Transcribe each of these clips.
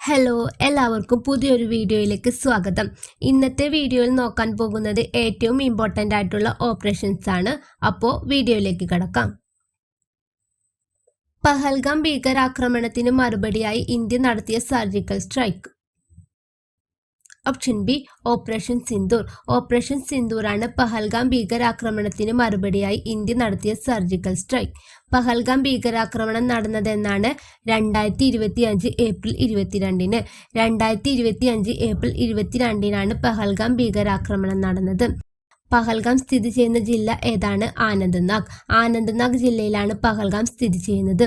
Hello എല്ലാവർക്കും പുതിയൊരു വീഡിയോയിലേക്ക് സ്വാഗതം. ഇന്നത്തെ വീഡിയോയിൽ നോക്കാൻ പോകുന്നത് ഏറ്റവും ഇമ്പോർട്ടന്റ് ആയിട്ടുള്ള ഓപ്പറേഷൻസ് ആണ്. അപ്പോൾ വീഡിയോയിലേക്ക് കിടക്കാം. പഹൽഗാം ഭീകരാക്രമണത്തിന് മറുപടിയായി ഇന്ത്യ നടത്തിയ surgical strike option B operation Sindoor operation സിന്ദൂറാണ് Pahalgam ഭീകരാക്രമണത്തിന് മറുപടിയായി ഇന്ത്യ നടത്തിയ സർജിക്കൽ സ്ട്രൈക്ക് പഹൽഗാം ഭീകരാക്രമണം നടന്നതെന്നാണ് രണ്ടായിരത്തി ഇരുപത്തി അഞ്ച് ഏപ്രിൽ ഇരുപത്തിരണ്ടിന്. രണ്ടായിരത്തി ഇരുപത്തി അഞ്ച് ഏപ്രിൽ ഇരുപത്തിരണ്ടിനാണ് പഹൽഗാം ഭീകരാക്രമണം നടന്നത്. പഹൽഗാം സ്ഥിതി ചെയ്യുന്ന ജില്ല ഏതാണ്? ആനന്ദ്നാഗ്. ആനന്ദ്നാഗ് ജില്ലയിലാണ് പഹൽഗാം സ്ഥിതി ചെയ്യുന്നത്.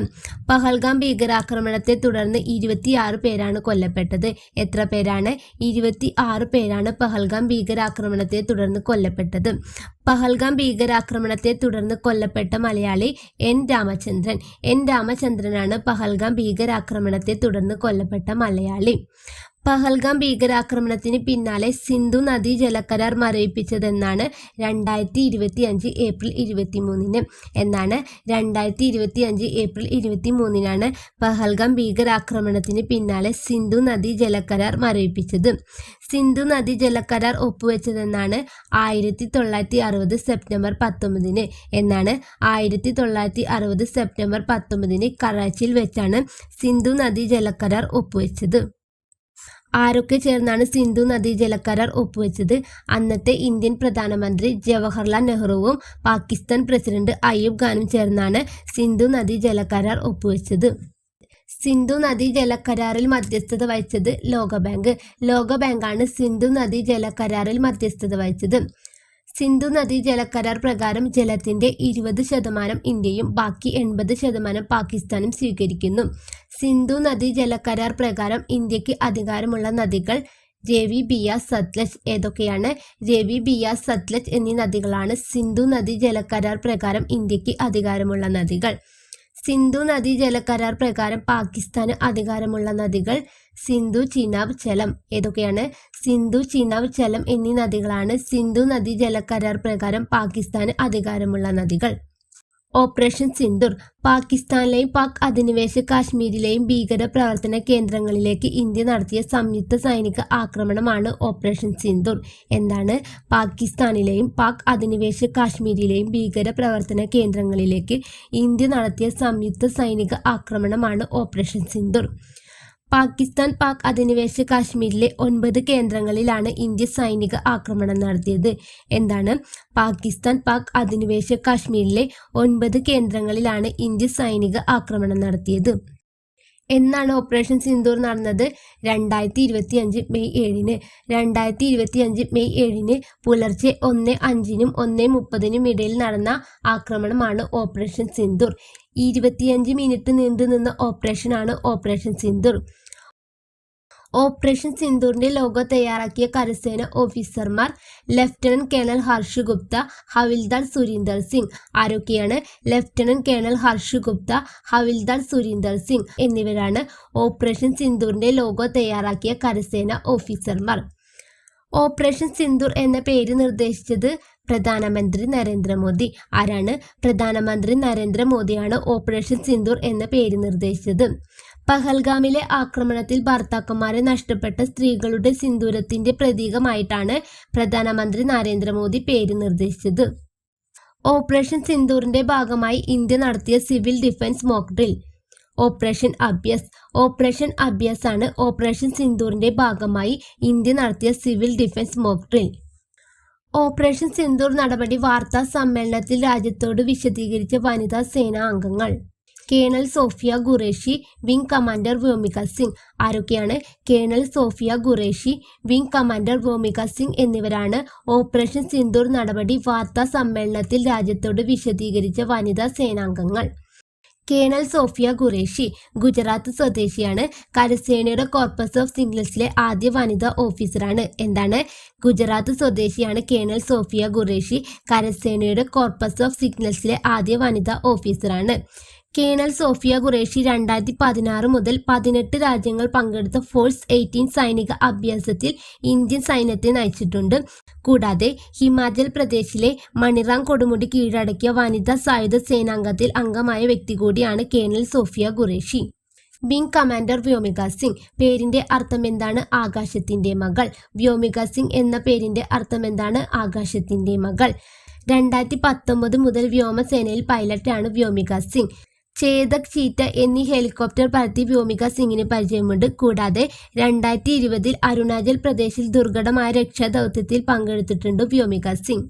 പഹൽഗാം ഭീകരാക്രമണത്തെ തുടർന്ന് ഇരുപത്തിയാറ് പേരാണ് കൊല്ലപ്പെട്ടത്. എത്ര പേരാണ്? ഇരുപത്തി ആറ് പേരാണ് പഹൽഗാം ഭീകരാക്രമണത്തെ തുടർന്ന് കൊല്ലപ്പെട്ടത്. പഹൽഗാം ഭീകരാക്രമണത്തെ തുടർന്ന് കൊല്ലപ്പെട്ട മലയാളി എൻ. രാമചന്ദ്രൻ. എൻ. രാമചന്ദ്രനാണ് പഹൽഗാം ഭീകരാക്രമണത്തെ തുടർന്ന് കൊല്ലപ്പെട്ട മലയാളി. പഹൽഗാം ഭീകരാക്രമണത്തിന് പിന്നാലെ സിന്ധു നദി ജലക്കരാർ മരവിപ്പിച്ചതെന്നാണ് രണ്ടായിരത്തി ഇരുപത്തി അഞ്ച് ഏപ്രിൽ ഇരുപത്തി മൂന്നിന് എന്നാണ് രണ്ടായിരത്തി ഇരുപത്തി അഞ്ച് ഏപ്രിൽ ഇരുപത്തി മൂന്നിനാണ് പഹൽഗാം ഭീകരാക്രമണത്തിന് പിന്നാലെ സിന്ധു നദി ജലക്കരാർ മരവിപ്പിച്ചത്. സിന്ധു നദി ജലക്കരാർ ഒപ്പുവെച്ചതെന്നാണ് ആയിരത്തി തൊള്ളായിരത്തി അറുപത് സെപ്റ്റംബർ പത്തൊമ്പതിന്. എന്നാണ് ആയിരത്തി തൊള്ളായിരത്തി അറുപത് സെപ്റ്റംബർ പത്തൊമ്പതിന് കറാച്ചിയിൽ വെച്ചാണ് സിന്ധു നദി ജലക്കരാർ ഒപ്പുവെച്ചത്. ആരൊക്കെ ചേർന്നാണ് സിന്ധു നദി ജലക്കരാർ ഒപ്പുവെച്ചത്? അന്നത്തെ ഇന്ത്യൻ പ്രധാനമന്ത്രി ജവഹർലാൽ നെഹ്റുവും പാകിസ്ഥാൻ പ്രസിഡന്റ് അയ്യൂബ് ഖാനും ചേർന്നാണ് സിന്ധു നദി ജലക്കരാർ ഒപ്പുവെച്ചത്. സിന്ധു നദി ജലക്കരാറിൽ മധ്യസ്ഥത വഹിച്ചത് ലോകബാങ്ക്. ലോകബാങ്കാണ് സിന്ധു നദി ജലക്കരാറിൽ മധ്യസ്ഥത വഹിച്ചത്. സിന്ധു നദി ജലക്കരാർ പ്രകാരം ജലത്തിന്റെ ഇരുപത് ശതമാനം ഇന്ത്യയും ബാക്കി എൺപത് ശതമാനം പാകിസ്ഥാനും സ്വീകരിക്കുന്നു. സിന്ധു നദി ജലക്കരാർ പ്രകാരം ഇന്ത്യയ്ക്ക് അധികാരമുള്ള നദികൾ രവി ബിയാ സത്ലജ് ഏതൊക്കെയാണ്? രവി ബിയാ സത്ലജ് എന്നീ നദികളാണ് സിന്ധു നദി ജലക്കരാർ പ്രകാരം ഇന്ത്യയ്ക്ക് അധികാരമുള്ള നദികൾ. സിന്ധു നദി ജലക്കരാർ പ്രകാരം പാകിസ്ഥാന് അധികാരമുള്ള നദികൾ സിന്ധു ചിനാബ് ചലം ഏതൊക്കെയാണ്? സിന്ധു ചിനാബ് ചലം എന്നീ നദികളാണ് സിന്ധു നദി ജലക്കരാർ പ്രകാരം പാകിസ്ഥാന് അധികാരമുള്ള നദികൾ. ഓപ്പറേഷൻ സിന്ദൂർ. പാകിസ്ഥാനിലെയും പാക് അധിനിവേശ കാശ്മീരിലെയും ഭീകര പ്രവർത്തന കേന്ദ്രങ്ങളിലേക്ക് ഇന്ത്യ നടത്തിയ സംയുക്ത സൈനിക ആക്രമണമാണ് ഓപ്പറേഷൻ സിന്ദൂർ. എന്താണ്? പാകിസ്ഥാനിലെയും പാക് അധിനിവേശ കാശ്മീരിലെയും ഭീകര പ്രവർത്തന കേന്ദ്രങ്ങളിലേക്ക് ഇന്ത്യ നടത്തിയ സംയുക്ത സൈനിക ആക്രമണമാണ് ഓപ്പറേഷൻ സിന്ദൂർ. പാകിസ്ഥാൻ പാക് അധിനിവേശ കാശ്മീരിലെ ഒൻപത് കേന്ദ്രങ്ങളിലാണ് ഇന്ത്യ സൈനിക ആക്രമണം നടത്തിയത്. എന്താണ്? പാകിസ്ഥാൻ പാക് അധിനിവേശ കാശ്മീരിലെ ഒൻപത് കേന്ദ്രങ്ങളിലാണ് ഇന്ത്യ സൈനിക ആക്രമണം നടത്തിയത്. എന്നാണ് ഓപ്പറേഷൻ സിന്ദൂർ നടന്നത്? രണ്ടായിരത്തി ഇരുപത്തി അഞ്ച് മെയ് ഏഴിന്. രണ്ടായിരത്തി ഇരുപത്തി അഞ്ച് മെയ് ഏഴിന് പുലർച്ചെ ഒന്ന് അഞ്ചിനും ഒന്ന് മുപ്പതിനും ഇടയിൽ നടന്ന ആക്രമണമാണ് ഓപ്പറേഷൻ സിന്ദൂർ. ഇരുപത്തിയഞ്ച് മിനിറ്റ് നീണ്ടു നിന്ന ഓപ്പറേഷനാണ് ഓപ്പറേഷൻ സിന്ദൂർ. ഓപ്പറേഷൻ സിന്ദൂറിന്റെ ലോഗോ തയ്യാറാക്കിയ കരസേന ഓഫീസർമാർ ലഫ്റ്റനന്റ് കേണൽ ഹർഷ് ഗുപ്ത ഹവിൽദാർ സുരീന്ദർ സിംഗ് ആരൊക്കെയാണ് ലഫ്റ്റനന്റ് കേണൽ ഹർഷ് ഗുപ്ത ഹവിൽദാർ സുരീന്ദർ സിംഗ് എന്നിവരാണ് ഓപ്പറേഷൻ സിന്ദൂറിന്റെ ലോഗോ തയ്യാറാക്കിയ കരസേന ഓഫീസർമാർ. ഓപ്പറേഷൻ സിന്ദൂർ എന്ന പേര് നിർദ്ദേശിച്ചത് പ്രധാനമന്ത്രി നരേന്ദ്രമോദി. ആരാണ്? പ്രധാനമന്ത്രി നരേന്ദ്രമോദിയാണ് ഓപ്പറേഷൻ സിന്ദൂർ എന്ന പേര് നിർദ്ദേശിച്ചത്. പഹൽഗാമിലെ ആക്രമണത്തിൽ ഭർത്താക്കന്മാരെ നഷ്ടപ്പെട്ട സ്ത്രീകളുടെ സിന്ദൂരത്തിന്റെ പ്രതീകമായിട്ടാണ് പ്രധാനമന്ത്രി നരേന്ദ്രമോദി പേര് നിർദ്ദേശിച്ചത്. ഓപ്പറേഷൻ സിന്ദൂറിന്റെ ഭാഗമായി ഇന്ത്യ നടത്തിയ civil defence mock drill. Operation Abhyas. Operation Abhyas ആണ് ഓപ്പറേഷൻ സിന്ദൂറിന്റെ ഭാഗമായി ഇന്ത്യ നടത്തിയ civil defence mock drill. Operation Sindoor നടപടി വാർത്താ സമ്മേളനത്തിൽ രാജ്യത്തോട് വിശദീകരിച്ച വനിതാ സേനാ അംഗങ്ങൾ. Colonel Sofiya Qureshi wing commander Vyomika Singh. ആരൊക്കെയാണ്? Colonel Sofiya Qureshi wing commander Vyomika Singh എന്നിവരാണ് ഓപ്പറേഷൻ സിന്ദൂർ നടപടി വാർത്താ സമ്മേളനത്തിൽ രാജ്യത്തോട് വിശദീകരിച്ച വനിതാ സേനാംഗങ്ങൾ. കേണൽ സോഫിയ ഖുറേഷി ഗുജറാത്ത് സ്വദേശിയാണ്. കരസേനയുടെ കോർപ്പസ് ഓഫ് സിഗ്നൽസിലെ ആദ്യ വനിതാ ഓഫീസറാണ്. എന്താണ്? ഗുജറാത്ത് സ്വദേശിയാണ് കേണൽ സോഫിയ ഖുറേഷി കരസേനയുടെ കോർപ്പസ് ഓഫ് സിഗ്നൽസിലെ ആദ്യ വനിതാ ഓഫീസറാണ്. കേണൽ സോഫിയ ഖുറേഷി രണ്ടായിരത്തി പതിനാറ് മുതൽ പതിനെട്ട് രാജ്യങ്ങൾ പങ്കെടുത്ത ഫോഴ്സ് എയ്റ്റീൻ സൈനിക അഭ്യാസത്തിൽ ഇന്ത്യൻ സൈന്യത്തെ നയിച്ചിട്ടുണ്ട്. കൂടാതെ ഹിമാചൽ പ്രദേശിലെ മണിറാം കൊടുമുടി കീഴടക്കിയ വനിതാ സായുധ സേനാംഗത്തിൽ അംഗമായ വ്യക്തി കൂടിയാണ് colonel Sofiya Qureshi. Wing commander Vyomika Singh. പേരിന്റെ അർത്ഥം എന്താണ്? ആകാശത്തിന്റെ മകൾ. വ്യോമിക സിംഗ് എന്ന പേരിന്റെ അർത്ഥം എന്താണ്? ആകാശത്തിന്റെ മകൾ. രണ്ടായിരത്തി പത്തൊമ്പത് മുതൽ വ്യോമസേനയിൽ പൈലറ്റാണ് വ്യോമിക സിംഗ്. ചേതക് ചീറ്റ എന്നീ ഹെലികോപ്റ്റർ പറത്തി വ്യോമിക സിംഗിന് പരിചയമുണ്ട് കൂടാതെ രണ്ടായിരത്തി ഇരുപതിൽ അരുണാചൽ പ്രദേശിൽ ദുർഘടമായ രക്ഷാദൗത്യത്തിൽ പങ്കെടുത്തിട്ടുണ്ട് വ്യോമിക സിംഗ്.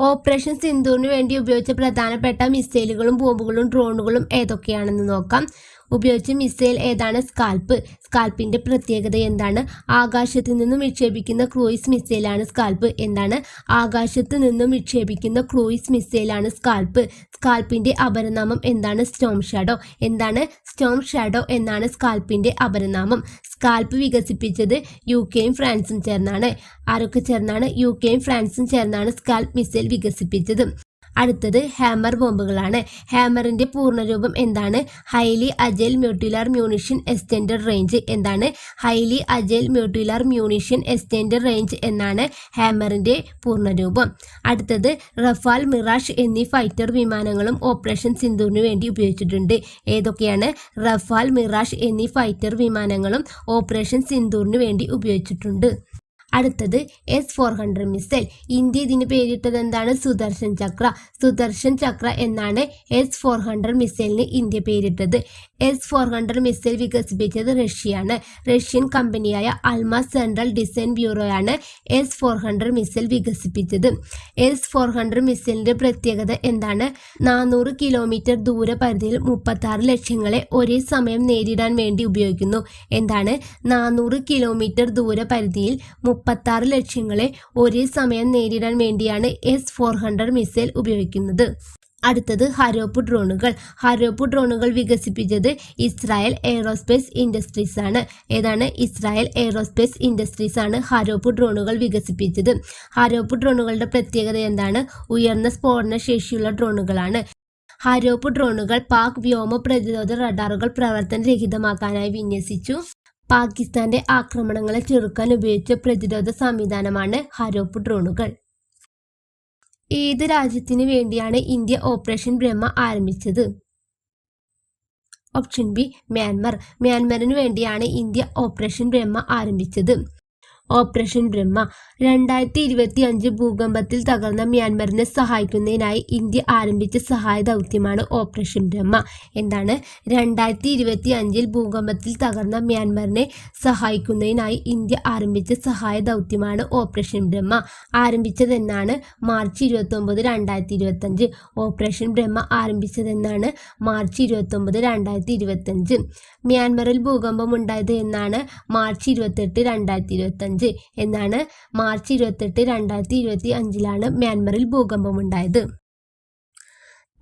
ഓപ്പറേഷൻ സിന്ധുവിന് വേണ്ടി ഉപയോഗിച്ച പ്രധാനപ്പെട്ട മിസൈലുകളും ബോംബുകളും ഡ്രോണുകളും ഏതൊക്കെയാണെന്ന് നോക്കാം. ഉപയോഗിച്ച മിസൈൽ ഏതാണ് സ്കാൽപ്പ്? സ്കാൽപ്പിന്റെ പ്രത്യേകത എന്താണ്? ആകാശത്ത് നിന്നും വിക്ഷേപിക്കുന്ന ക്രൂയിസ് മിസൈലാണ് സ്കാൽപ്പ്. എന്താണ്? ആകാശത്ത് നിന്നും വിക്ഷേപിക്കുന്ന ക്രൂയിസ് മിസൈലാണ് സ്കാൽപ്പ്. സ്കാൽപ്പിന്റെ അപരനാമം എന്താണ്? Storm shadow. എന്താണ്? സ്റ്റോം ഷാഡോ എന്നാണ് സ്കാൽപ്പിന്റെ അപരനാമം. സ്കാൽപ്പ് വികസിപ്പിച്ചത് യു കെയും ഫ്രാൻസും ചേർന്നാണ്. ആരൊക്കെ ചേർന്നാണ്? യു കെയും ഫ്രാൻസും ചേർന്നാണ് സ്കാൽപ്പ് മിസൈൽ വികസിപ്പിച്ചത്. അടുത്തത് ഹാമർ ബോംബുകളാണ്. ഹാമറിന്റെ പൂർണരൂപം എന്താണ്? Highly agile modular munition extended range എന്താണ്? Highly agile modular munition extended range എന്നാണ് ഹാമറിന്റെ പൂർണരൂപം. അടുത്തത് റഫാൽ മിറാഷ് എന്നീ ഫൈറ്റർ വിമാനങ്ങളും ഓപ്പറേഷൻ സിന്ധുവിന് വേണ്ടി ഉപയോഗിച്ചിട്ടുണ്ട്. ഏതൊക്കെയാണ്? റഫാൽ മിറാഷ് എന്നീ ഫൈറ്റർ വിമാനങ്ങളും ഓപ്പറേഷൻ സിന്ധൂറിന് വേണ്ടി ഉപയോഗിച്ചിട്ടുണ്ട്. അടുത്തത് S four hundred missile India ഇതിന് പേരിട്ടത് എന്താണ്? സുദർശൻ ചക്ര. സുദർശൻ ചക്ര എന്നാണ് എസ് ഫോർ ഹൺഡ്രഡ് മിസൈലിന് ഇന്ത്യ പേരിട്ടത്. എസ് ഫോർ ഹൺഡ്രഡ് മിസൈൽ വികസിപ്പിച്ചത് റഷ്യയാണ്. റഷ്യൻ കമ്പനിയായ അൽമ സെൻട്രൽ ഡിസൈൻ ബ്യൂറോയാണ് എസ് ഫോർ ഹൺഡ്രഡ് മിസൈൽ വികസിപ്പിച്ചത്. എസ് ഫോർ ഹൺഡ്രഡ് മിസൈലിന്റെ പ്രത്യേകത എന്താണ്? നാനൂറ് കിലോമീറ്റർ ദൂര പരിധിയിൽ മുപ്പത്തി ആറ് ലക്ഷ്യങ്ങളെ ഒരേ സമയം നേരിടാൻ വേണ്ടി ഉപയോഗിക്കുന്നു. എന്താണ്? നാനൂറ് കിലോമീറ്റർ ദൂര പരിധിയിൽ മുപ്പത്താറ് ലക്ഷ്യങ്ങളെ ഒരേ സമയം നേരിടാൻ വേണ്ടിയാണ് എസ് ഫോർ ഹൺഡ്രഡ് മിസൈൽ ഉപയോഗിക്കുന്നത്. അടുത്തത് ഹരോപ്പ് ഡ്രോണുകൾ ഹരോപ്പ് ഡ്രോണുകൾ വികസിപ്പിച്ചത് ഇസ്രായേൽ എയ്റോസ്പേസ് ഇൻഡസ്ട്രീസ് ആണ്. ഏതാണ്? ഇസ്രായേൽ എയ്റോസ്പേസ് ഇൻഡസ്ട്രീസ് ആണ് ഹരോപ്പ് ഡ്രോണുകൾ വികസിപ്പിച്ചത്. ഹരോപ്പ് ഡ്രോണുകളുടെ പ്രത്യേകത എന്താണ്? ഉയർന്ന സ്ഫോടന ശേഷിയുള്ള ഡ്രോണുകളാണ് ഹരോപ്പ് ഡ്രോണുകൾ പാക് വ്യോമ പ്രതിരോധ റഡാറുകൾ പ്രവർത്തനരഹിതമാക്കാനായി വിന്യസിച്ചു. പാകിസ്ഥാന്റെ ആക്രമണങ്ങളെ ചെറുക്കാൻ ഉപയോഗിച്ച പ്രതിരോധ സംവിധാനമാണ് ഹരോപ്പ് ഡ്രോണുകൾ. ഏത് രാജ്യത്തിന് വേണ്ടിയാണ് ഇന്ത്യ ഓപ്പറേഷൻ ബ്രഹ്മ ആരംഭിച്ചത്? Option B Myanmar. മ്യാൻമറിന് വേണ്ടിയാണ് ഇന്ത്യ ഓപ്പറേഷൻ ബ്രഹ്മ ആരംഭിച്ചത്. ഓപ്പറേഷൻ ബ്രഹ്മ. രണ്ടായിരത്തി ഇരുപത്തി അഞ്ച് ഭൂകമ്പത്തിൽ തകർന്ന മ്യാൻമറിനെ സഹായിക്കുന്നതിനായി ഇന്ത്യ ആരംഭിച്ച സഹായ ദൗത്യമാണ് ഓപ്പറേഷൻ ബ്രഹ്മ. എന്താണ്? രണ്ടായിരത്തി ഇരുപത്തി അഞ്ചിൽ ഭൂകമ്പത്തിൽ തകർന്ന മ്യാൻമറിനെ സഹായിക്കുന്നതിനായി ഇന്ത്യ ആരംഭിച്ച സഹായ ദൗത്യമാണ് ഓപ്പറേഷൻ ബ്രഹ്മ. ആരംഭിച്ചതെന്നാണ് മാർച്ച് ഇരുപത്തൊമ്പത് രണ്ടായിരത്തി ഇരുപത്തി അഞ്ച് ഓപ്പറേഷൻ ബ്രഹ്മ ആരംഭിച്ചതെന്നാണ് മാർച്ച് ഇരുപത്തൊമ്പത് രണ്ടായിരത്തി ഇരുപത്തി അഞ്ച് മ്യാൻമറിൽ ഭൂകമ്പം ഉണ്ടായത് എന്നാണ് മാർച്ച് ഇരുപത്തെട്ട് രണ്ടായിരത്തി ഇരുപത്തി അഞ്ച് എന്നാണ് മാർച്ച് ഇരുപത്തെട്ട് രണ്ടായിരത്തി ഇരുപത്തി അഞ്ചിലാണ് മ്യാൻമറിൽ ഭൂകമ്പമുണ്ടായത്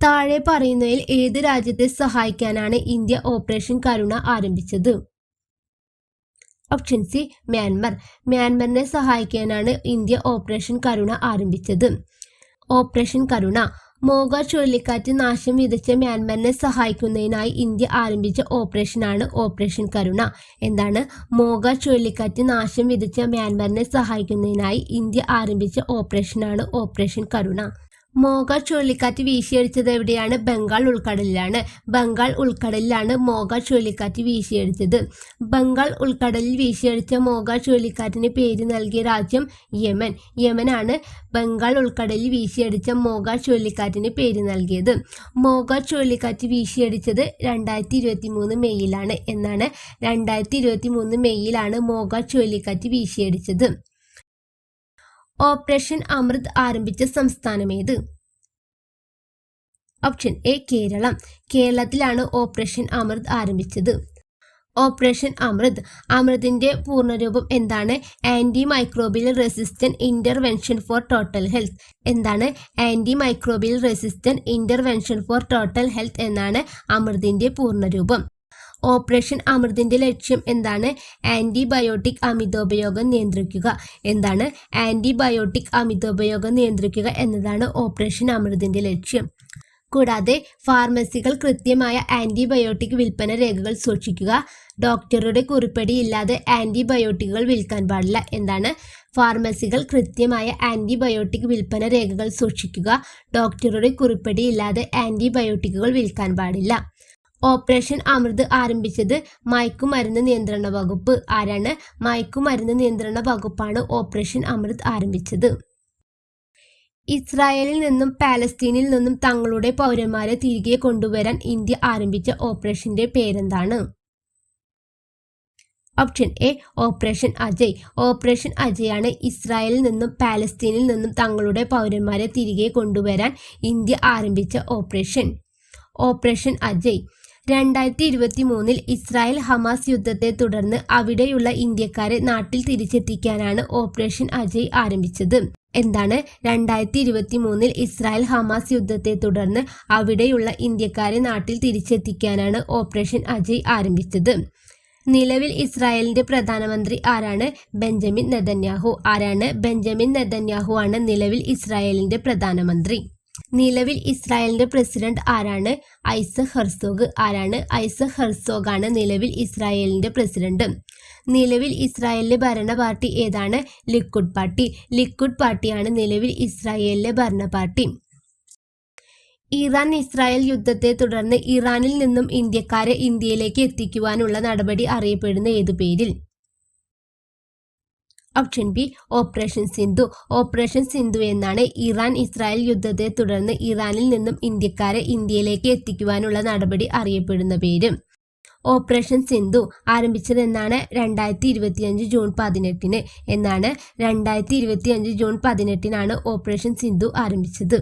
താഴെ പറയുന്നതിൽ ഏത് രാജ്യത്തെ സഹായിക്കാനാണ് ഇന്ത്യ ഓപ്പറേഷൻ കരുണ ആരംഭിച്ചത്? Option C Myanmar. മ്യാൻമറിനെ സഹായിക്കാനാണ് ഇന്ത്യ ഓപ്പറേഷൻ കരുണ ആരംഭിച്ചത്. ഓപ്പറേഷൻ കരുണ മോഗ ചുഴലിക്കാറ്റ് നാശം വിതച്ച മ്യാൻമറിനെ സഹായിക്കുന്നതിനായി ഇന്ത്യ ആരംഭിച്ച ഓപ്പറേഷനാണ് ഓപ്പറേഷൻ കരുണ. എന്താണ്? മോഗ ചുഴലിക്കാറ്റ് നാശം വിതച്ച മ്യാൻമറിനെ സഹായിക്കുന്നതിനായി ഇന്ത്യ ആരംഭിച്ച ഓപ്പറേഷനാണ് ഓപ്പറേഷൻ കരുണ. മോഗ ചുഴലിക്കാറ്റ് വീശിയടിച്ചത് എവിടെയാണ്? ബംഗാൾ ഉൾക്കടലിലാണ്. ബംഗാൾ ഉൾക്കടലിലാണ് മോഗ ചുഴലിക്കാറ്റ് വീശിയടിച്ചത്. ബംഗാൾ ഉൾക്കടലിൽ വീശിയടിച്ച മോഗ ചുഴലിക്കാറ്റിന് പേര് നൽകിയ രാജ്യം യമൻ. യമനാണ് ബംഗാൾ ഉൾക്കടലിൽ വീശിയടിച്ച മോഗ ചുഴലിക്കാറ്റിന് പേര് നൽകിയത്. മോഗ ചുഴലിക്കാറ്റ് വീശിയടിച്ചത് രണ്ടായിരത്തി ഇരുപത്തി മൂന്ന് മെയ്യിലാണ് എന്നാണ് രണ്ടായിരത്തി ഇരുപത്തി മൂന്ന് മെയ്യിലാണ് മോഗ ചുഴലിക്കാറ്റ് വീശിയടിച്ചത്. ഓപ്പറേഷൻ അമൃത് ആരംഭിച്ച സംസ്ഥാനമേത്? Option A Keralam. കേരളത്തിലാണ് ഓപ്പറേഷൻ അമൃത് ആരംഭിച്ചത്. ഓപ്പറേഷൻ അമൃത്. അമൃതിന്റെ പൂർണരൂപം എന്താണ്? Anti microbial resistant intervention for total health. എന്താണ്? Anti microbial resistant intervention for total health എന്നാണ് അമൃതിന്റെ പൂർണരൂപം. ഓപ്പറേഷൻ അമൃതിന്റെ ലക്ഷ്യം എന്താണ്? ആന്റിബയോട്ടിക് അമിതോപയോഗം നിയന്ത്രിക്കുക. എന്താണ്? ആന്റിബയോട്ടിക് അമിതോപയോഗം നിയന്ത്രിക്കുക എന്നതാണ് ഓപ്പറേഷൻ അമൃതിന്റെ ലക്ഷ്യം. കൂടാതെ ഫാർമസികൾ കൃത്യമായ ആന്റിബയോട്ടിക് വിൽപ്പന രേഖകൾ സൂക്ഷിക്കുക. ഡോക്ടറുടെ കുറിപ്പടി ഇല്ലാതെ ആന്റിബയോട്ടിക്കുകൾ വിൽക്കാൻ പാടില്ല. എന്താണ്? ഫാർമസികൾ കൃത്യമായ ആന്റിബയോട്ടിക് വിൽപ്പന രേഖകൾ സൂക്ഷിക്കുക. ഡോക്ടറുടെ കുറിപ്പടി ഇല്ലാതെ ആന്റിബയോട്ടിക്കുകൾ വിൽക്കാൻ പാടില്ല. ഓപ്പറേഷൻ അമൃത് ആരംഭിച്ചത് മയക്കുമരുന്ന് നിയന്ത്രണ വകുപ്പ്. ആരാണ്? മയക്കുമരുന്ന് നിയന്ത്രണ വകുപ്പാണ് ഓപ്പറേഷൻ അമൃത് ആരംഭിച്ചത്. ഇസ്രായേലിൽ നിന്നും പാലസ്തീനിൽ നിന്നും തങ്ങളുടെ പൗരന്മാരെ തിരികെ കൊണ്ടുവരാൻ ഇന്ത്യ ആരംഭിച്ച ഓപ്പറേഷന്റെ പേരെന്താണ്? Option A operation Ajay. Operation അജയാണ് ഇസ്രായേലിൽ നിന്നും പാലസ്തീനിൽ നിന്നും തങ്ങളുടെ പൗരന്മാരെ തിരികെ കൊണ്ടുവരാൻ ഇന്ത്യ ആരംഭിച്ച ഓപ്പറേഷൻ. ഓപ്പറേഷൻ അജയ്. രണ്ടായിരത്തി ഇരുപത്തി മൂന്നിൽ ഇസ്രായേൽ ഹമാസ് യുദ്ധത്തെ തുടർന്ന് അവിടെയുള്ള ഇന്ത്യക്കാരെ നാട്ടിൽ തിരിച്ചെത്തിക്കാനാണ് ഓപ്പറേഷൻ അജയ് ആരംഭിച്ചത്. എന്താണ്? രണ്ടായിരത്തി ഇരുപത്തി മൂന്നിൽ ഇസ്രായേൽ ഹമാസ് യുദ്ധത്തെ തുടർന്ന് അവിടെയുള്ള ഇന്ത്യക്കാരെ നാട്ടിൽ തിരിച്ചെത്തിക്കാനാണ് ഓപ്പറേഷൻ അജയ് ആരംഭിച്ചത്. നിലവിൽ ഇസ്രായേലിന്റെ പ്രധാനമന്ത്രി ആരാണ്? Benjamin Netanyahu. ആരാണ്? ബെഞ്ചമിൻ നെതന്യാഹു ആണ് നിലവിൽ ഇസ്രായേലിന്റെ പ്രധാനമന്ത്രി. നിലവിൽ ഇസ്രായേലിന്റെ പ്രസിഡന്റ് ആരാണ്? Isaac Herzog. ആരാണ്? ഐസക് ഹെർസോഗ് ആണ് നിലവിൽ ഇസ്രായേലിന്റെ പ്രസിഡന്റ്. നിലവിൽ ഇസ്രായേലിലെ ഭരണ പാർട്ടി ഏതാണ്? Liquid party. ലിക്വിഡ് പാർട്ടിയാണ് നിലവിൽ ഇസ്രായേലിലെ ഭരണ പാർട്ടി ഇറാൻ ഇസ്രായേൽ യുദ്ധത്തെ തുടർന്ന് ഇറാനിൽ നിന്നും ഇന്ത്യക്കാരെ ഇന്ത്യയിലേക്ക് എത്തിക്കുവാനുള്ള നടപടി അറിയപ്പെടുന്ന ഏതു പേരിൽ? Option B operation Sindhu operation Sindhu എന്നാണ് ഇറാൻ ഇസ്രായേൽ യുദ്ധത്തെ തുടർന്ന് ഇറാനിൽ നിന്നും ഇന്ത്യക്കാരെ ഇന്ത്യയിലേക്ക് എത്തിക്കുവാനുള്ള നടപടി അറിയപ്പെടുന്ന പേര്. ഓപ്പറേഷൻ സിന്ധു ആരംഭിച്ചതെന്നാണ് രണ്ടായിരത്തി ഇരുപത്തിയഞ്ച് ജൂൺ പതിനെട്ടിന് എന്നാണ് രണ്ടായിരത്തി ഇരുപത്തിയഞ്ച് ജൂൺ പതിനെട്ടിനാണ് ഓപ്പറേഷൻ സിന്ധു ആരംഭിച്ചത്.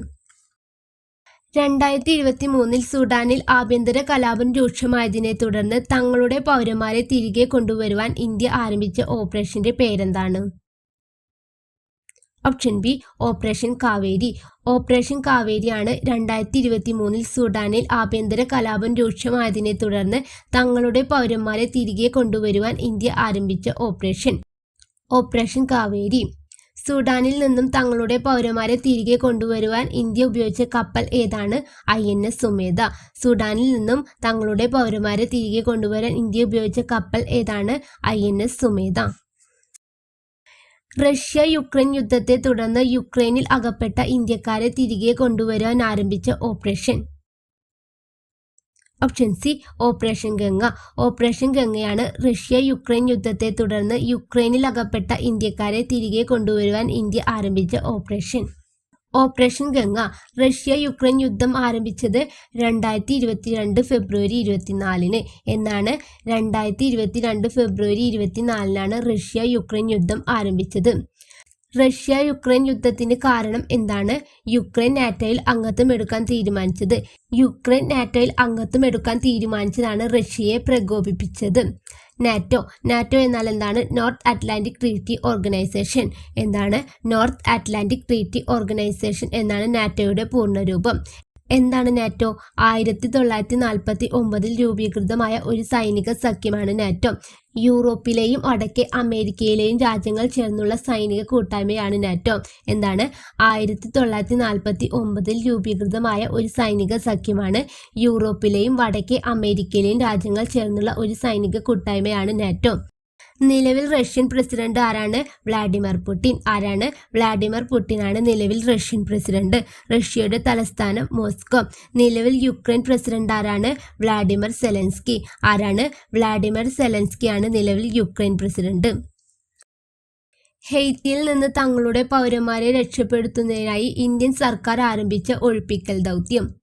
രണ്ടായിരത്തി ഇരുപത്തി മൂന്നിൽ സുഡാനിൽ ആഭ്യന്തര കലാപം രൂക്ഷമായതിനെ തുടർന്ന് തങ്ങളുടെ പൗരന്മാരെ തിരികെ കൊണ്ടുവരുവാൻ ഇന്ത്യ ആരംഭിച്ച ഓപ്പറേഷന്റെ പേരെന്താണ്? Option B operation Kaveri. Operation കാവേരിയാണ് രണ്ടായിരത്തി ഇരുപത്തി മൂന്നിൽ സുഡാനിൽ ആഭ്യന്തര കലാപം രൂക്ഷമായതിനെ തുടർന്ന് തങ്ങളുടെ പൗരന്മാരെ തിരികെ കൊണ്ടുവരുവാൻ ഇന്ത്യ ആരംഭിച്ച ഓപ്പറേഷൻ. ഓപ്പറേഷൻ കാവേരി. സുഡാനിൽ നിന്നും തങ്ങളുടെ പൗരന്മാരെ തിരികെ കൊണ്ടുവരുവാൻ ഇന്ത്യ ഉപയോഗിച്ച കപ്പൽ ഏതാണ്? I N S Sumedha. സുഡാനിൽ നിന്നും തങ്ങളുടെ പൗരന്മാരെ തിരികെ കൊണ്ടുവരാൻ ഇന്ത്യ ഉപയോഗിച്ച കപ്പൽ ഏതാണ്? I N S Sumedha. Russia Ukraine യുദ്ധത്തെ തുടർന്ന് യുക്രൈനിൽ അകപ്പെട്ട ഇന്ത്യക്കാരെ തിരികെ കൊണ്ടുവരാൻ ആരംഭിച്ച operation. Option C operation Ganga operation ഗംഗയാണ് Russia Ukraine യുദ്ധത്തെ തുടർന്ന് യുക്രൈനിൽ അകപ്പെട്ട ഇന്ത്യക്കാരെ തിരികെ കൊണ്ടുവരുവാൻ ഇന്ത്യ ആരംഭിച്ച operation operation Ganga Russia Ukraine യുദ്ധം ആരംഭിച്ചത് രണ്ടായിരത്തി ഇരുപത്തിരണ്ട് ഫെബ്രുവരി ഇരുപത്തിനാലിന്. എന്നാണ് രണ്ടായിരത്തി ഇരുപത്തിരണ്ട് ഫെബ്രുവരി ഇരുപത്തിനാലിനാണ് റഷ്യ യുക്രൈൻ യുദ്ധം ആരംഭിച്ചത്. റഷ്യ യുക്രൈൻ യുദ്ധത്തിന് കാരണം എന്താണ്? യുക്രൈൻ നാറ്റോയിൽ അംഗത്വം എടുക്കാൻ തീരുമാനിച്ചത്. യുക്രൈൻ നാറ്റോയിൽ അംഗത്വം എടുക്കാൻ തീരുമാനിച്ചതാണ് റഷ്യയെ പ്രകോപിപ്പിച്ചത്. നാറ്റോ. നാറ്റോ എന്നാൽ എന്താണ്? North Atlantic Treaty Organisation. എന്താണ്? നോർത്ത് അറ്റ്ലാന്റിക് ട്രീറ്റി ഓർഗനൈസേഷൻ എന്നാണ് നാറ്റോയുടെ പൂർണരൂപം എന്താണ് നാറ്റോ? ആയിരത്തി തൊള്ളായിരത്തി നാൽപ്പത്തി ഒമ്പതിൽ രൂപീകൃതമായ ഒരു സൈനിക സഖ്യമാണ് നാറ്റോ. യൂറോപ്പിലെയും വടക്കേ അമേരിക്കയിലെയും രാജ്യങ്ങൾ ചേർന്നുള്ള സൈനിക കൂട്ടായ്മയാണ് നാറ്റോ. എന്താണ്? ആയിരത്തി തൊള്ളായിരത്തി നാൽപ്പത്തി ഒമ്പതിൽ രൂപീകൃതമായ ഒരു സൈനിക സഖ്യമാണ് യൂറോപ്പിലെയും വടക്കേ അമേരിക്കയിലെയും രാജ്യങ്ങൾ ചേർന്നുള്ള ഒരു സൈനിക കൂട്ടായ്മയാണ് നാറ്റോ. നിലവിൽ റഷ്യൻ പ്രസിഡന്റ് ആരാണ്? Vladimir Putin. ആരാണ്? വ്ളാഡിമിർ പുടിനാണ് നിലവിൽ റഷ്യൻ പ്രസിഡന്റ്. റഷ്യയുടെ തലസ്ഥാനം മോസ്കോ. നിലവിൽ യുക്രൈൻ പ്രസിഡന്റ് ആരാണ്? Vladimir Zelensky. ആരാണ്? വ്ളാഡിമിർ സെലൻസ്കി ആണ് നിലവിൽ യുക്രൈൻ പ്രസിഡന്റ്. ഹെയ്ത്തിയിൽ നിന്ന് തങ്ങളുടെ പൗരന്മാരെ രക്ഷപ്പെടുത്തുന്നതിനായി ഇന്ത്യൻ സർക്കാർ ആരംഭിച്ച ഒഴിപ്പിക്കൽ ദൗത്യം.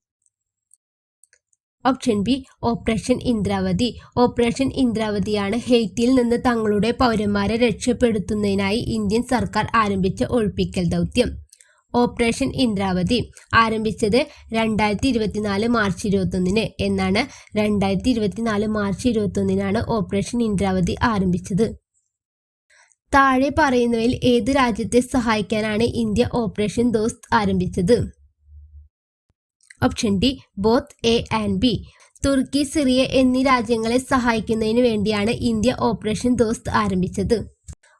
Option B operation Indravati operation ഇന്ദ്രാവതിയാണ് ഹെയ്ത്തിയിൽ നിന്ന് തങ്ങളുടെ പൗരന്മാരെ രക്ഷപ്പെടുത്തുന്നതിനായി ഇന്ത്യൻ സർക്കാർ ആരംഭിച്ച ഒഴിപ്പിക്കൽ ദൗത്യം. ഓപ്പറേഷൻ ഇന്ദ്രാവതി ആരംഭിച്ചത് രണ്ടായിരത്തി ഇരുപത്തിനാല് മാർച്ച് ഇരുപത്തൊന്നിന് എന്നാണ് രണ്ടായിരത്തി ഇരുപത്തിനാല് മാർച്ച് ഇരുപത്തൊന്നിനാണ് ഓപ്പറേഷൻ ഇന്ദ്രാവതി ആരംഭിച്ചത്. താഴെ പറയുന്നവയിൽ ഏത് രാജ്യത്തെ സഹായിക്കാനാണ് ഇന്ത്യ ഓപ്പറേഷൻ ദോസ്ത് ആരംഭിച്ചത്? Option D both A and B Turkey Syria എന്നീ രാജ്യങ്ങളെ സഹായിക്കുന്നതിന് വേണ്ടിയാണ് ഇന്ത്യ ഓപ്പറേഷൻ ദോസ്ത് ആരംഭിച്ചത്.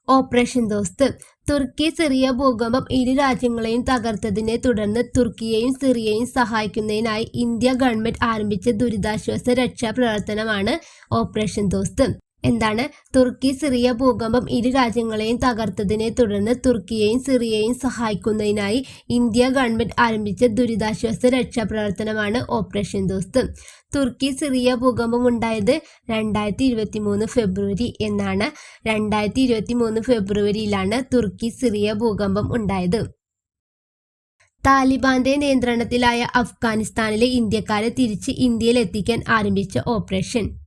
ഓപ്പറേഷൻ ദോസ്ത്. തുർക്കി സിറിയ ഭൂകമ്പം ഇരു രാജ്യങ്ങളെയും തകർത്തതിനെ തുടർന്ന് തുർക്കിയെയും സിറിയയും സഹായിക്കുന്നതിനായി ഇന്ത്യ ഗവൺമെന്റ് ആരംഭിച്ച ദുരിതാശ്വാസ രക്ഷാ പ്രവർത്തനമാണ് ഓപ്പറേഷൻ ദോസ്ത്. എന്താണ്? തുർക്കി സിറിയ ഭൂകമ്പം ഇരു രാജ്യങ്ങളെയും തകർത്തതിനെ തുടർന്ന് തുർക്കിയെയും സിറിയയെയും സഹായിക്കുന്നതിനായി ഇന്ത്യ ഗവൺമെന്റ് ആരംഭിച്ച ദുരിതാശ്വാസ രക്ഷാപ്രവർത്തനമാണ് ഓപ്പറേഷൻ ദോസ്ത്. തുർക്കി സിറിയ ഭൂകമ്പം ഉണ്ടായത് രണ്ടായിരത്തി ഇരുപത്തി മൂന്ന് ഫെബ്രുവരി എന്നാണ്. രണ്ടായിരത്തി ഇരുപത്തി മൂന്ന് ഫെബ്രുവരിയിലാണ് തുർക്കി സിറിയ ഭൂകമ്പം ഉണ്ടായത്. താലിബാന്റെ നിയന്ത്രണത്തിലായ അഫ്ഗാനിസ്ഥാനിലെ ഇന്ത്യക്കാരെ തിരിച്ച് ഇന്ത്യയിൽ എത്തിക്കാൻ ആരംഭിച്ച operation.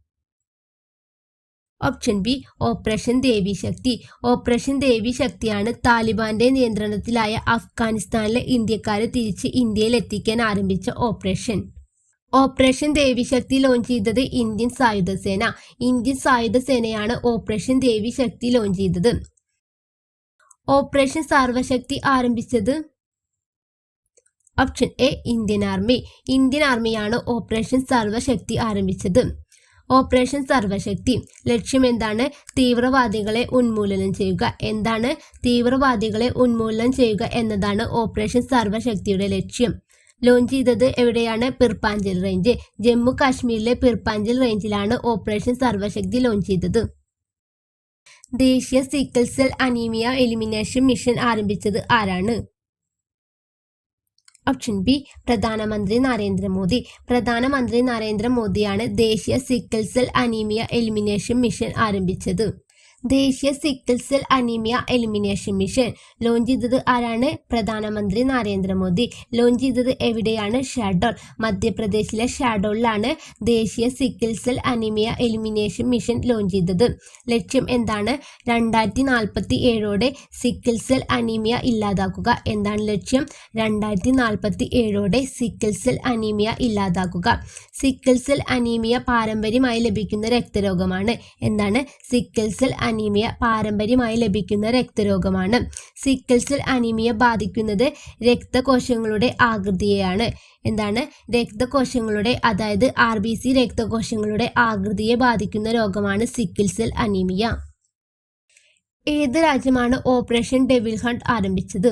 Option B operation Devi Shakti operation Devi ശക്തിയാണ് താലിബാന്റെ നിയന്ത്രണത്തിലായ അഫ്ഗാനിസ്ഥാനിലെ ഇന്ത്യക്കാരെ തിരിച്ച് ഇന്ത്യയിൽ എത്തിക്കാൻ ആരംഭിച്ച operation operation Devi Shakti launch ചെയ്തത് ഇന്ത്യൻ സായുധ സേന. ഇന്ത്യൻ സായുധ സേനയാണ് ഓപ്പറേഷൻ ദേവി ശക്തി ലോഞ്ച് ചെയ്തത്. ഓപ്പറേഷൻ സർവശക്തി ആരംഭിച്ചത്? Option A Indian army Indian ആർമിയാണ് operation Sarvashakti ആരംഭിച്ചത്. ഓപ്പറേഷൻ സർവശക്തി ലക്ഷ്യം എന്താണ് തീവ്രവാദികളെ ഉന്മൂലനം ചെയ്യുക. എന്താണ്? തീവ്രവാദികളെ ഉന്മൂലനം ചെയ്യുക എന്നതാണ് ഓപ്പറേഷൻ സർവശക്തിയുടെ ലക്ഷ്യം. ലോഞ്ച് ചെയ്തത് എവിടെയാണ്? പിർപ്പാഞ്ചൽ റേഞ്ച് ജമ്മു കാശ്മീരിലെ പിർപ്പാഞ്ചൽ റേഞ്ചിലാണ് ഓപ്പറേഷൻ സർവശക്തി ലോഞ്ച് ചെയ്തത്. ദേശീയ sickle cell anaemia elimination mission ആരംഭിച്ചത് ആരാണ്? ഓപ്ഷൻ ബി പ്രധാനമന്ത്രി നരേന്ദ്രമോദി പ്രധാനമന്ത്രി നരേന്ദ്രമോദിയാണ് ദേശീയ sickle cell anaemia elimination mission ആരംഭിച്ചത്. ദേശീയ sickle cell anaemia elimination mission launch ചെയ്തത് ആരാണ്? പ്രധാനമന്ത്രി നരേന്ദ്രമോദി. ലോഞ്ച് ചെയ്തത് എവിടെയാണ്? ഷാഡോൾ മധ്യപ്രദേശിലെ ഷാഡോളിലാണ് ദേശീയ sickle cell anaemia elimination mission launch ചെയ്തത്. ലക്ഷ്യം എന്താണ്? രണ്ടായിരത്തി നാൽപ്പത്തി ഏഴോടെ സിക്കിൾ സെൽ അനീമിയ ഇല്ലാതാക്കുക. എന്താണ് ലക്ഷ്യം? രണ്ടായിരത്തി നാൽപ്പത്തി ഏഴോടെ സിക്കിൾ സെൽ അനീമിയ ഇല്ലാതാക്കുക. സിക്കിൾ സെൽ അനീമിയ പാരമ്പര്യമായി ലഭിക്കുന്ന രക്തരോഗമാണ്. എന്താണ്? സിക്കിൾ സെൽ അനീമിയ പാരമ്പര്യമായി ലഭിക്കുന്ന രക്തരോഗമാണ്. സിക്കിൾസിൽ അനീമിയ ബാധിക്കുന്നത് രക്തകോശങ്ങളുടെ ആകൃതിയെയാണ്. എന്താണ്? രക്തകോശങ്ങളുടെ അതായത് ആർ ബി സി രക്തകോശങ്ങളുടെ ആകൃതിയെ ബാധിക്കുന്ന രോഗമാണ് സിക്കിൾസിൽ അനീമിയ ഏത് രാജ്യമാണ് ഓപ്പറേഷൻ ഡെവിൽ ഹണ്ട് ആരംഭിച്ചത്?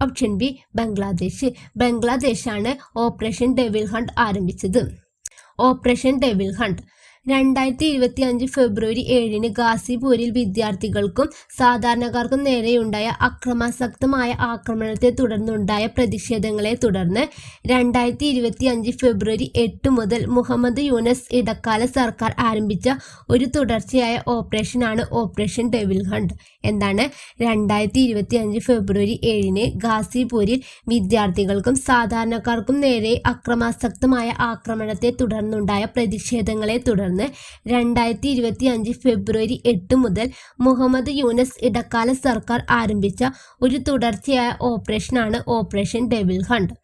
Option B Bangladesh. ബംഗ്ലാദേശാണ് operation devil hunt ആരംഭിച്ചത്. Operation devil hunt. രണ്ടായിരത്തി ഇരുപത്തി അഞ്ച് ഫെബ്രുവരി ഏഴിന് ഗാസിപൂരിൽ വിദ്യാർത്ഥികൾക്കും സാധാരണക്കാർക്കും നേരെയുണ്ടായ അക്രമാസക്തമായ ആക്രമണത്തെ തുടർന്നുണ്ടായ പ്രതിഷേധങ്ങളെ തുടർന്ന് രണ്ടായിരത്തി ഇരുപത്തി അഞ്ച് ഫെബ്രുവരി എട്ട് മുതൽ മുഹമ്മദ് യൂനസ് ഇടക്കാല സർക്കാർ ആരംഭിച്ച ഒരു തുടർച്ചയായ ഓപ്പറേഷനാണ് ഓപ്പറേഷൻ ഡെവിൽ ഹണ്ട്. എന്താണ്? രണ്ടായിരത്തി ഇരുപത്തി അഞ്ച് ഫെബ്രുവരി ഏഴിന് ഗാസിപൂരിൽ വിദ്യാർത്ഥികൾക്കും സാധാരണക്കാർക്കും നേരെ അക്രമാസക്തമായ ആക്രമണത്തെ തുടർന്നുണ്ടായ പ്രതിഷേധങ്ങളെ തുടർന്ന് രണ്ടായിരത്തി ഇരുപത്തി അഞ്ച് ഫെബ്രുവരി എട്ട് മുതൽ മുഹമ്മദ് യൂനസ് ഇടക്കാല സർക്കാർ ആരംഭിച്ച ഒരു തുടർച്ചയായ ഓപ്പറേഷനാണ് ഓപ്പറേഷൻ ഡെവിൽ ഹണ്ട്.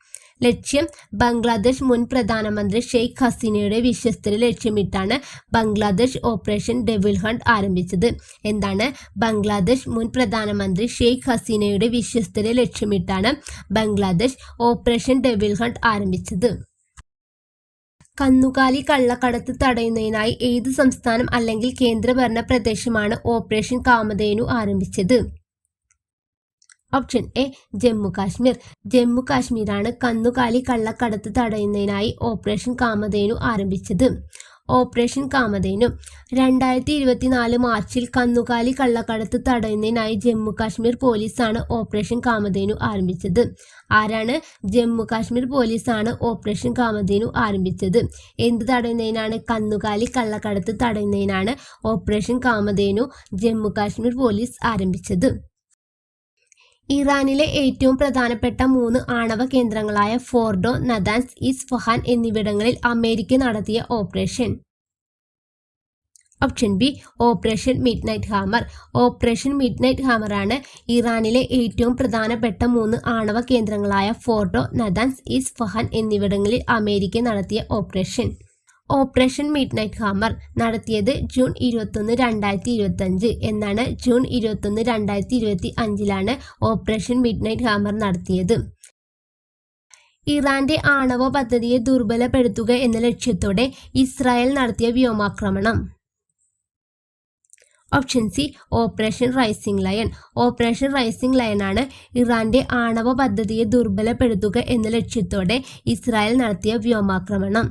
ലക്ഷ്യം ബംഗ്ലാദേശ് മുൻ പ്രധാനമന്ത്രി ഷെയ്ഖ് ഹസീനയുടെ വിശ്വസ്തരെ ലക്ഷ്യമിട്ടാണ് ബംഗ്ലാദേശ് ഓപ്പറേഷൻ ഡെവിൽ ഹണ്ട് ആരംഭിച്ചത്. എന്താണ്? ബംഗ്ലാദേശ് മുൻ പ്രധാനമന്ത്രി ഷെയ്ഖ് ഹസീനയുടെ വിശ്വസ്തരെ ലക്ഷ്യമിട്ടാണ് ബംഗ്ലാദേശ് ഓപ്പറേഷൻ ഡെവിൽ ഹണ്ട് ആരംഭിച്ചത്. കന്നുകാലി കള്ളക്കടത്ത് തടയുന്നതിനായി ഏത് സംസ്ഥാനം അല്ലെങ്കിൽ കേന്ദ്രഭരണ പ്രദേശമാണ് ഓപ്പറേഷൻ കാമധേനു ആരംഭിച്ചത്? Option A Jammu Kashmir. Jammu കാശ്മീരാണ് കന്നുകാലി കള്ളക്കടത്ത് തടയുന്നതിനായി ഓപ്പറേഷൻ കാമധേനു ആരംഭിച്ചത്. ഓപ്പറേഷൻ കാമധേനു. രണ്ടായിരത്തി ഇരുപത്തിനാല് മാർച്ചിൽ കന്നുകാലി കള്ളക്കടത്ത് തടയുന്നതിനായി ജമ്മു കാശ്മീർ പോലീസാണ് ഓപ്പറേഷൻ കാമധേനു ആരംഭിച്ചത്. ആരാണ്? ജമ്മു കാശ്മീർ പോലീസാണ് ഓപ്പറേഷൻ കാമധേനു ആരംഭിച്ചത്. എന്ത് തടയുന്നതിനാണ്? കന്നുകാലി കള്ളക്കടത്ത് തടയുന്നതിനാണ് ഓപ്പറേഷൻ കാമധേനു ജമ്മു കാശ്മീർ പോലീസ് ആരംഭിച്ചത്. ഇറാനിലെ ഏറ്റവും പ്രധാനപ്പെട്ട മൂന്ന് ആണവ കേന്ദ്രങ്ങളായ ഫോർഡോ നദാൻസ് ഇസ്ഫഹാൻ എന്നിവിടങ്ങളിൽ അമേരിക്ക നടത്തിയ operation. Option B operation midnight hammer. Operation midnight ഹാമറാണ് ഇറാനിലെ ഏറ്റവും പ്രധാനപ്പെട്ട മൂന്ന് ആണവ കേന്ദ്രങ്ങളായ ഫോർഡോ നദാൻസ് ഇസ്ഫഹാൻ എന്നിവിടങ്ങളിൽ അമേരിക്ക നടത്തിയ operation. Operation midnight hammer നടത്തിയത് ജൂൺ ഇരുപത്തൊന്ന് രണ്ടായിരത്തി ഇരുപത്തഞ്ച് എന്നാണ് ജൂൺ ഇരുപത്തൊന്ന് രണ്ടായിരത്തി ഇരുപത്തി അഞ്ചിലാണ് ഓപ്പറേഷൻ മിഡ് നൈറ്റ് ഹാമർ നടത്തിയത്. ഇറാന്റെ ആണവ പദ്ധതിയെ ദുർബലപ്പെടുത്തുക എന്ന ലക്ഷ്യത്തോടെ ഇസ്രായേൽ നടത്തിയ വ്യോമാക്രമണം. Option C operation rising lion. Operation rising lion ആണ് ഇറാന്റെ ആണവ പദ്ധതിയെ ദുർബലപ്പെടുത്തുക എന്ന ലക്ഷ്യത്തോടെ ഇസ്രായേൽ നടത്തിയ വ്യോമാക്രമണം.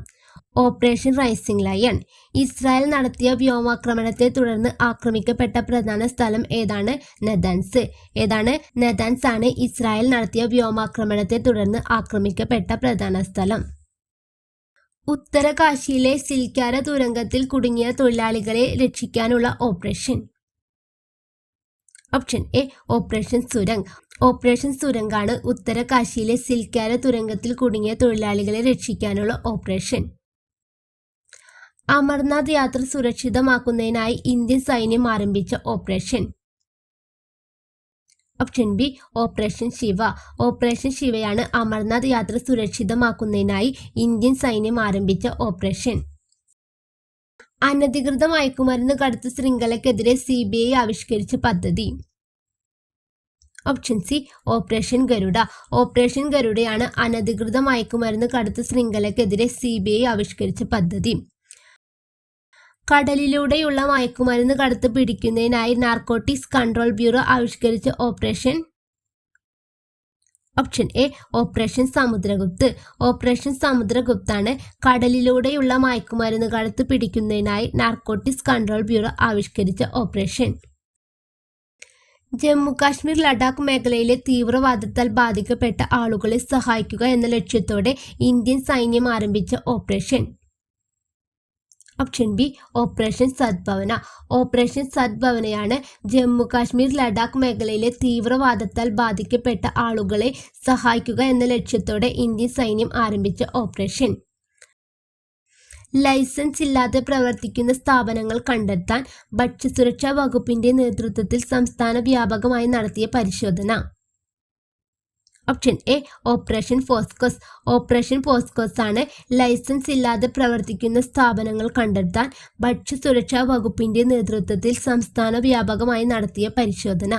Operation rising lion. ഇസ്രായേൽ നടത്തിയ വ്യോമാക്രമണത്തെ തുടർന്ന് ആക്രമിക്കപ്പെട്ട പ്രധാന സ്ഥലം ഏതാണ് നെതാൻസ്. ഏതാണ് നെതാൻസ് ആണ് ഇസ്രായേൽ നടത്തിയ വ്യോമാക്രമണത്തെ തുടർന്ന് ആക്രമിക്കപ്പെട്ട പ്രധാന സ്ഥലം. ഉത്തരകാശിയിലെ സിൽക്കാര തുരങ്കത്തിൽ കുടുങ്ങിയ തൊഴിലാളികളെ രക്ഷിക്കാനുള്ള operation. Option A operation Surang. Operation സുരംഗാണ് ഉത്തരകാശിയിലെ സിൽക്കാര തുരങ്കത്തിൽ കുടുങ്ങിയ തൊഴിലാളികളെ രക്ഷിക്കാനുള്ള ഓപ്പറേഷൻ. അമർനാഥ് യാത്ര സുരക്ഷിതമാക്കുന്നതിനായി ഇന്ത്യൻ സൈന്യം ആരംഭിച്ച operation. Option B operation Shiva. Operation ശിവയാണ് Amarnath Yatra സുരക്ഷിതമാക്കുന്നതിനായി ഇന്ത്യൻ സൈന്യം ആരംഭിച്ച ഓപ്പറേഷൻ. അനധികൃത മയക്കുമരുന്ന് കടത്ത് ശൃംഖലക്കെതിരെ സി ബി ഐ ആവിഷ്കരിച്ച പദ്ധതി. Option C operation Garuda. Operation ഗരുഡയാണ് അനധികൃത മയക്കുമരുന്ന് കടത്ത് ശൃംഖലക്കെതിരെ സി ബി ഐ ആവിഷ്കരിച്ച പദ്ധതി. കടലിലൂടെയുള്ള മയക്കുമരുന്ന് കടത്ത് പിടിക്കുന്നതിനായി നാർക്കോട്ടിക്സ് കൺട്രോൾ ബ്യൂറോ ആവിഷ്കരിച്ച operation option A operation Samudragupt operation സമുദ്രഗുപ്താണ് കടലിലൂടെയുള്ള മയക്കുമരുന്ന് കടത്ത് പിടിക്കുന്നതിനായി നാർക്കോട്ടിക്സ് കൺട്രോൾ ബ്യൂറോ ആവിഷ്കരിച്ച ഓപ്പറേഷൻ ജമ്മു കാശ്മീർ ലഡാക്ക് മേഖലയിലെ തീവ്രവാദത്താൽ ബാധിക്കപ്പെട്ട ആളുകളെ സഹായിക്കുക എന്ന ലക്ഷ്യത്തോടെ ഇന്ത്യൻ സൈന്യം ആരംഭിച്ച operation option B operation Sadbhavana operation സദ്ഭവനയാണ് Jammu Kashmir Ladakh മേഖലയിലെ തീവ്രവാദത്താൽ ബാധിക്കപ്പെട്ട ആളുകളെ സഹായിക്കുക എന്ന ലക്ഷ്യത്തോടെ ഇന്ത്യൻ സൈന്യം ആരംഭിച്ച ഓപ്പറേഷൻ ലൈസൻസ് ഇല്ലാതെ പ്രവർത്തിക്കുന്ന സ്ഥാപനങ്ങൾ കണ്ടെത്താൻ ഭക്ഷ്യസുരക്ഷാ വകുപ്പിന്റെ നേതൃത്വത്തിൽ സംസ്ഥാന വ്യാപകമായി നടത്തിയ പരിശോധന. Option A operation FOSCOS operation FOSCOS ആണ് ലൈസൻസ് ഇല്ലാതെ പ്രവർത്തിക്കുന്ന സ്ഥാപനങ്ങൾ കണ്ടെത്താൻ ഭക്ഷ്യസുരക്ഷാ വകുപ്പിന്റെ നേതൃത്വത്തിൽ സംസ്ഥാന വ്യാപകമായി നടത്തിയ പരിശോധന.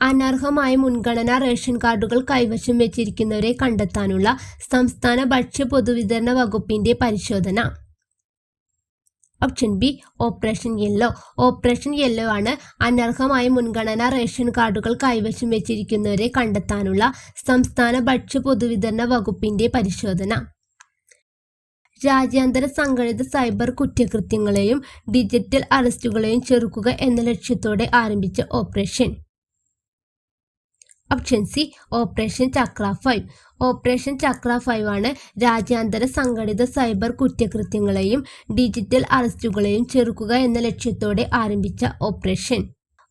അനർഹമായ മുൻഗണനാ റേഷൻ കാർഡുകൾ കൈവശം വെച്ചിരിക്കുന്നവരെ കണ്ടെത്താനുള്ള സംസ്ഥാന ഭക്ഷ്യ പൊതുവിതരണ വകുപ്പിന്റെ പരിശോധന. Option B operation yellow operation yellow ആണ് അനർഹമായ മുൻഗണനാ റേഷൻ കാർഡുകൾ കൈവശം വെച്ചിരിക്കുന്നവരെ കണ്ടെത്താനുള്ള സംസ്ഥാന ഭക്ഷ്യ പൊതുവിതരണ വകുപ്പിന്റെ പരിശോധന. രാജ്യാന്തര സംഘടിത സൈബർ കുറ്റകൃത്യങ്ങളെയും ഡിജിറ്റൽ അറസ്റ്റുകളെയും ചെറുക്കുക എന്ന ലക്ഷ്യത്തോടെ ആരംഭിച്ച operation option C operation Chakra five operation Chakra five ആണ്. രാജ്യാന്തര സംഘടിത സൈബർ കുറ്റകൃത്യങ്ങളെയും ഡിജിറ്റൽ അറസ്റ്റുകളെയും ചെറുക്കുക എന്ന ലക്ഷ്യത്തോടെ ആരംഭിച്ച ഓപ്പറേഷൻ.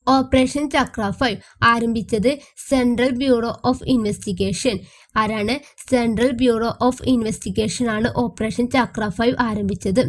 ഓപ്പറേഷൻ ചക്ര ഫൈവ് ആരംഭിച്ചത് സെൻട്രൽ ബ്യൂറോ ഓഫ് ഇൻവെസ്റ്റിഗേഷൻ ആരാണ്? സെൻട്രൽ ബ്യൂറോ ഓഫ് ഇൻവെസ്റ്റിഗേഷൻ ആണ് ഓപ്പറേഷൻ ചക്ര ഫൈവ് ആരംഭിച്ചത്.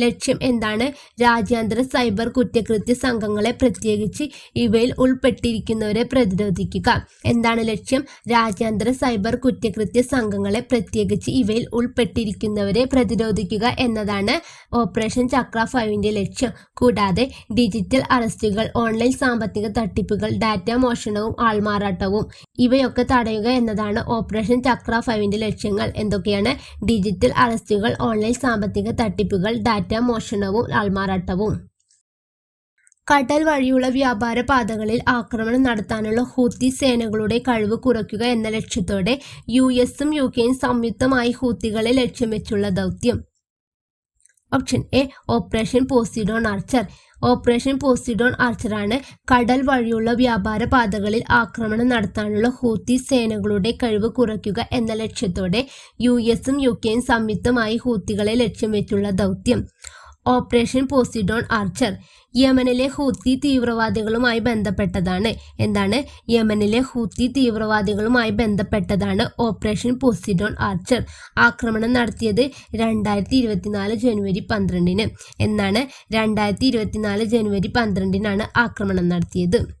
ലക്ഷ്യം എന്താണ്? രാജ്യാന്തര സൈബർ കുറ്റകൃത്യ സംഘങ്ങളെ പ്രത്യേകിച്ച് ഇവയിൽ ഉൾപ്പെട്ടിരിക്കുന്നവരെ പ്രതിരോധിക്കുക. എന്താണ് ലക്ഷ്യം? രാജ്യാന്തര സൈബർ കുറ്റകൃത്യ സംഘങ്ങളെ പ്രത്യേകിച്ച് ഇവയിൽ ഉൾപ്പെട്ടിരിക്കുന്നവരെ പ്രതിരോധിക്കുക എന്നതാണ് ഓപ്പറേഷൻ ചക്ര ഫൈവിന്റെ ലക്ഷ്യം. കൂടാതെ ഡിജിറ്റൽ അറസ്റ്റുകൾ ഓൺലൈൻ സാമ്പത്തിക തട്ടിപ്പുകൾ ഡാറ്റ മോഷണവും ആൾമാറാട്ടവും ഇവയൊക്കെ തടയുക എന്നതാണ് ഓപ്പറേഷൻ ചക്ര ഫൈവിന്റെ ലക്ഷ്യങ്ങൾ എന്തൊക്കെയാണ്? ഡിജിറ്റൽ അറസ്റ്റുകൾ ഓൺലൈൻ സാമ്പത്തിക തട്ടിപ്പുകൾ ഡാറ്റ മോഷണവും ആൾമാറാട്ടവും. കടൽ വഴിയുള്ള വ്യാപാര പാതകളിൽ ആക്രമണം നടത്താനുള്ള ഹൂത്തി സേനകളുടെ കഴിവ് കുറയ്ക്കുക എന്ന ലക്ഷ്യത്തോടെ യു എസും യു കെയും സംയുക്തമായി ഹൂത്തികളെ ലക്ഷ്യം വെച്ചുള്ള ദൗത്യം. Option A operation Poseidon archer operation Poseidon ആർച്ചറാണ് കടൽ വഴിയുള്ള വ്യാപാര പാതകളിൽ ആക്രമണം നടത്താനുള്ള ഹൂത്തി സേനകളുടെ കഴിവ് കുറയ്ക്കുക എന്ന ലക്ഷ്യത്തോടെ യു എസും യു കെയും സംയുക്തമായി ഹൂത്തികളെ ലക്ഷ്യം വെച്ചുള്ള ദൗത്യം. ഓപ്പറേഷൻ പോസിഡോൺ ആർച്ചർ യമനിലെ ഹൂത്തി തീവ്രവാദികളുമായി ബന്ധപ്പെട്ടതാണ്. എന്താണ്? യമനിലെ ഹൂത്തി തീവ്രവാദികളുമായി ബന്ധപ്പെട്ടതാണ് ഓപ്പറേഷൻ പോസിഡോൺ ആർച്ചർ. ആക്രമണം നടത്തിയത് രണ്ടായിരത്തി ഇരുപത്തിനാല് ജനുവരി പന്ത്രണ്ടിന്. എന്നാണ് രണ്ടായിരത്തി ഇരുപത്തിനാല് ജനുവരി പന്ത്രണ്ടിനാണ് ആക്രമണം നടത്തിയത്.